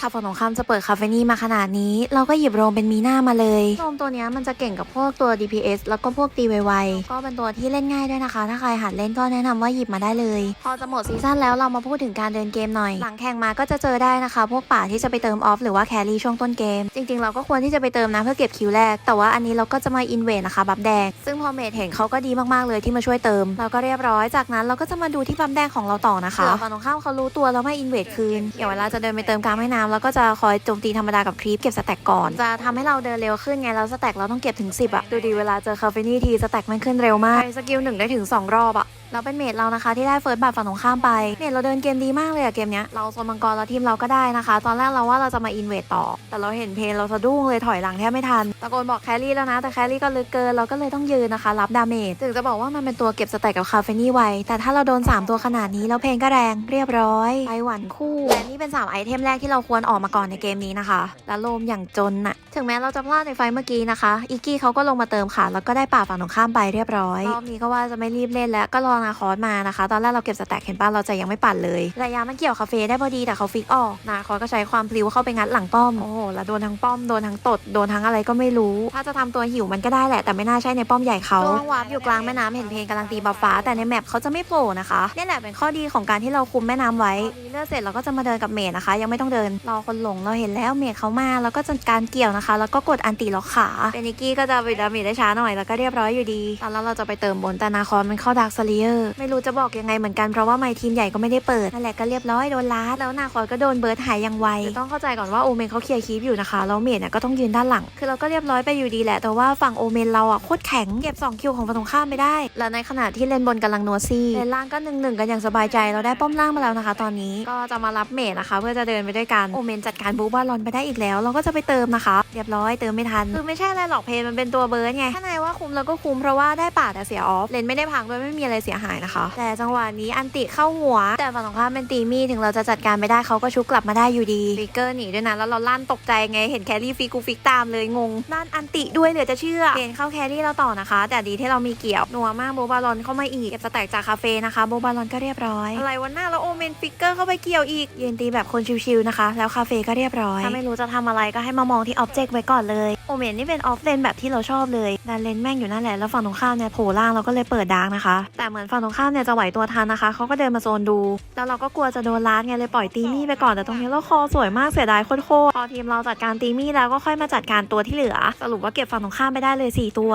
ถ้าฝั่งตรงข้ามจะเปิดคาเฟนีมาขนาดนี้ เราก็หยิบโรมเป็นมีหน้ามาเลย โรมตัวนี้มันจะเก่งกับพวกตัว DPS แล้วก็พวกตีไวๆก็เป็นตัวที่เล่นง่ายด้วยนะคะ ถ้าใครหัดเล่นก็แนะนำว่าหยิบมาได้เลย พอจะหมดซีซั่นแล้วเรามาพูดถึงการเดินเกมหน่อย หลังแข่งมาก็จะเจอได้นะคะ พวกป่าที่จะไปเติมออฟหรือว่าแครี่ช่วงต้นเกม จริงๆ เราก็ควรที่จะไปเติมนะเพื่อเก็บคิวแรก แต่ว่าอันนี้เราก็จะมาอินเวทนะคะบัฟแดง ซึ่งพอเมทเห็นเขาก็ดีมากๆเลยที่มาช่วยเติม เราก็เรียบร้อย จากนั้นเราก็จะมาดูที่บัฟแดงของเราต่อนะคะฝั่งตรงข้ามเขารู้ตัวแล้วมาอินเวทคืนอย่างเวลาจะเดินไปเติมกลางแม่น้ำแล้วก็จะคอยโจมตีธรรมดากับครีปเก็บสแต็กก่อน จะทำให้เราเดินเร็วขึ้นไงแล้วสแต็กเราต้องเก็บถึง 10อะดูดีเวลาเจอคาเฟนี่ทีสแต็กมันขึ้นเร็วมากสกิลหนึ่งได้ถึงสองรอบอะ แล้วเป็นเมดเรานะคะที่ได้เฟิร์สบัตรฝั่งตรงข้ามไปเมดเราเดินเกมดีมากเลยอะเกมเนี้ยเราโซนมังกรแล้วทีมเราก็ได้นะคะ ตอนแรกเราว่าเราจะมาอินเวดต่อ แต่เราเห็นเพนเราสะดุ้งเลยถอยหลังแทบไม่ทันตะโกนบอกแครี่แล้วนะ แต่แครี่ก็ลึกเกินเราก็เลยต้องยืนนะคะ รับดาเมจถึงจะบอกว่ามันเป็นตัวเก็บสแต็กกับคาเฟนี่ไวแต่ถ้าเราโดน 3 ตัวขนาดนี้แล้วเพนก็แรงเรียบร้อยไปหวันคู่และนี่เป็น3ไอเทมแรกที่เราควรออกมาก่อนในเกมนี้นะคะและโลมอย่างจนน่ะถึงแม้เราจะพลาดในไฟเมื่อกี้นะคะอีกกี้เขาก็ลงมาเติมค่ะแล้วก็ได้ป่าฝั่งตรงข้ามไปเรียบร้อยรอบนี้ก็ว่าจะไม่รีบเล่นแล้วก็รอนาคอสมานะคะ ตอนแรกเราเก็บสแต็กเห็นป่ะเราจะยังไม่ปั่นเลยระยะมันเกี่ยวคาเฟ่ได้พอดีแต่เขาฟิกออกนาคอสก็ใช้ความพลิ้วเข้าไปงัดหลังป้อมโอ้โหแล้วโดนทั้งป้อมโดนทั้งตดโดนทั้งอะไรก็ไม่รู้ ถ้าจะทำตัวหิวมันก็ได้แหละแต่ไม่น่าใช่ในป้อมใหญ่เขาช่วงวาร์ปอยู่กลางแม่น้ำเห็นเพลงกำลังตีบัฟฟ้า แต่ในแมปเขาจะไม่โผล่นะคะนี่แหละเป็นข้อดีของการที่เราคุมแม่น้ำไว้เลือกเสร็จเราก็จะมาเดินกับเมดนะคะ ยังไม่ต้องเดินรอคนหลงเราเห็นแล้วเมดเขามาแล้วก็จัดการเกี่ยวนะคะ แล้วก็กดอันติล็อกขาเป็นนิกกี้ก็จะไปดาเมจได้ช้าหน่อยแล้วก็เรียบร้อยอยู่ดีตอนนั้นเราจะไปเติมบนแต่นาคอนมันเข้าดาร์คซเลียร์ ไม่รู้จะบอกยังไงเหมือนกันเพราะว่าไมค์ทีมใหญ่ก็ไม่ได้เปิดนั่นแหละก็เรียบร้อยโดนลาแล้วนาคอนก็โดนเบิร์ดหายอย่างไวต้องเข้าใจก่อนว่าโอเมนเขาเคลียร์คีปอยู่นะคะแล้วเมดเนี่ยก็ต้องยืนด้านหลัง คือเราก็เรียบร้อยไปอยู่ดีแหละแต่ว่าฝั่งโอเมนเราอะโคตรแข็งเก็บ2คิวของฝั่งตรงข้ามไม่ได้ แล้วในขณะที่เลนบนกำลังนัวซี่เลนล่างก็หนึ่งหนึ่งกันอย่างสบายใจเราได้ป้อมล่างมาแล้วนะคะ ตอนนี้ก็จะมารับเมดนะคะ เพื่อจะเดินไปด้วยกันโอเมนจัดการบูบาลอนไปได้อีกแล้ว เราก็จะไปเติมนะคะ เรียบร้อยเติมไม่ทันคือไม่ใช่อะไรหรอกเพนมันเป็นตัวเบิร์ดไงถ้านายว่า คุ้มเราก็คุ้มเพราะว่าได้ป่าแต่เสียออฟเลนไม่ได้พังด้วยไม่มีอะไรเสียหายนะคะ แต่จังหวะนี้อันติเข้าหัว แต่ฝั่งตรงข้ามเป็นตีมี่ถึงเราจะจัดการไม่ได้เขาก็ชุบกลับมาได้อยู่ดีฟิกเกอร์หนีด้วยนะแล้วเราลั่นตกใจไงเห็นแครี่ฟิกกูฟิกตามเลยงงลั่นอันติด้วยเหลือจะเชื่อเพนเข้าแครี่เราต่อนะคะ แต่ดีที่เรามีเกี่ยวนัวมากโบบาลอนเข้ามาอีกเก็บสแต็กจากคาเฟ่นะคะโบบาลอนก็เรียบร้อยอะไรวันหน้าแล้วโอเมนฟิกเกอร์เข้าไปเกี่ยวอีกยืนตีแบบคนชิวๆนะคะ แล้วคาเฟ่ก็เรียบร้อยถ้าไม่รู้จะทำอะไรก็ให้มามองที่ออบเจกต์ไว้ก่อนเลย โอเมนนี่เป็นออฟเลนแบบที่เราชอบเลยดันเลนแม่งอยู่นั่นแหละ แล้วฝั่งตรงข้ามเนี่ยโผล่ล่างเราก็เลยเปิดดาร์กนะคะ แต่เหมือนฝั่งตรงข้ามเนี่ยจะไหวตัวทันนะคะเขาก็เดินมาโซนดู แล้วเราก็กลัวจะโดนล้านไงเลยปล่อยตีมี่ไปก่อน แต่ตรงนี้เราคอสวยมากเสียดายโคตรๆพอทีมเราจัดการตีมี่แล้วก็ค่อยมาจัดการตัวที่เหลือ สรุปว่าเก็บฝั่งตรงข้ามไปได้เลย 4 ตัว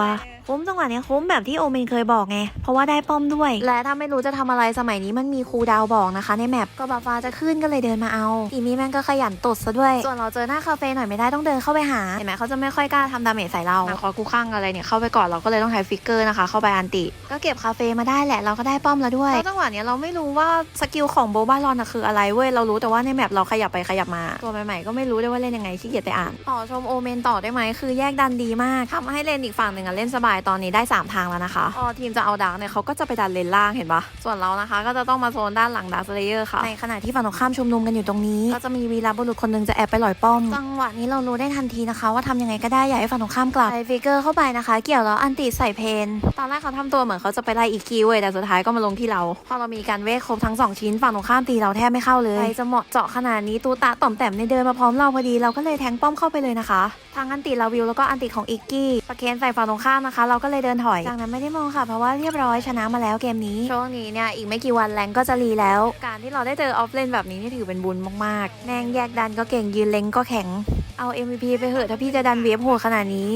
คุ้มจังหวะเนี้ยคุ้มแบบที่โอเมนเคยบอกไง เพราะว่าได้ป้อมด้วย และถ้าไม่รู้จะทำอะไรสมัยนี้มันมีครูดาวบอกนะคะ ในแมปก็บาฟ้าจะขึ้นก็เลยเดินมาเอาทีมี่แม่งก็ขยันตดซะด้วย ส่วนเราเจอหน้าคาเฟ่หน่อยไม่ได้ต้องเดินเข้าไปหาเห็นไหมเขาจะไม่ค่อยกล้าทำดาเมจใส่เราคอกูข้างอะไรเนี่ยเข้าไปก่อนเราก็เลยต้องใช้ฟิกเกอร์นะคะ เข้าไปอันติ ก็เก็บคาเฟ่มาได้แหละเราก็ได้ป้อมแล้วด้วยแล้วจังหวะเนี้ยเราไม่รู้ว่าสกิลของโบบาลอนคืออะไรเว้ยเรารู้แต่ว่าในแมปเราขยับไปขยับมา ตัวใหม่ๆก็ไม่รู้ด้วยว่าเล่นยังไงขี้เกียจไปอ่านต่อชมโอเมนต่อได้ไหมคือแยกดันดีมากทำให้เลนอีกฝั่งหนึ่งอะเล่นสบายตอนนี้ได้สามทางแล้วนะคะพอทีมจะเอาดาร์กเนี่ยเขาก็จะไปดันเลนล่างเห็นปะส่วนเรานะคะ ก็จะต้องมาโซนด้านหลังดาร์คเลเยอร์ค่ะในขณะที่ฝั่งตรงข้ามชุมนุมกันอยู่ตรงนี้ ก็จะมีวีรบุรุษคนหนึงจะแอบไปหลอยป้อมจังหวะนี้เรารู้ได้ทันทีนะคะ ว่าทำยังไงก็ได้อย่าให้ฝั่งตรงข้ามกลับใส่ฟิกเกอร์เข้าไปนะคะ เกี่ยวแล้วอันติใส่เพน ตอนแรกเขาทำตัวเหมือนเขาจะไปไล่อีกคิวเว้ยแต่สุดท้ายก็มาลงที่เราพอเรามีการเวทครบทั้งสองชิ้นฝั่งตรงข้ามตีเราแทบไม่เข้าเลยใครจะเหมาะเจาะขนาดนี้ตูตะต่อมแต้มในเดินมาพร้อมเราพอดีเราก็เลยแทงป้อมเข้าไปเลยนะคะทางอันติลาวิวแล้วก็อันติของอิกกี้ประเคนใส่ฝั่งตรงข้ามนะคะ เราก็เลยเดินถอยจากนั้นไม่ได้มองค่ะเพราะว่าเรียบร้อยชนะมาแล้วเกมนี้ช่วงนี้เนี่ยอีกไม่กี่วันแรงก็จะรีแล้ว การที่เราได้เจอออฟเลนแบบนี้นี่ถือเป็นบุญมากๆแม่งแยกดันก็เก่งยืนเล็งก็แข็ง เอา MVP ไปเหอะถ้าพี่จะดันเวฟโหดขนาดนี้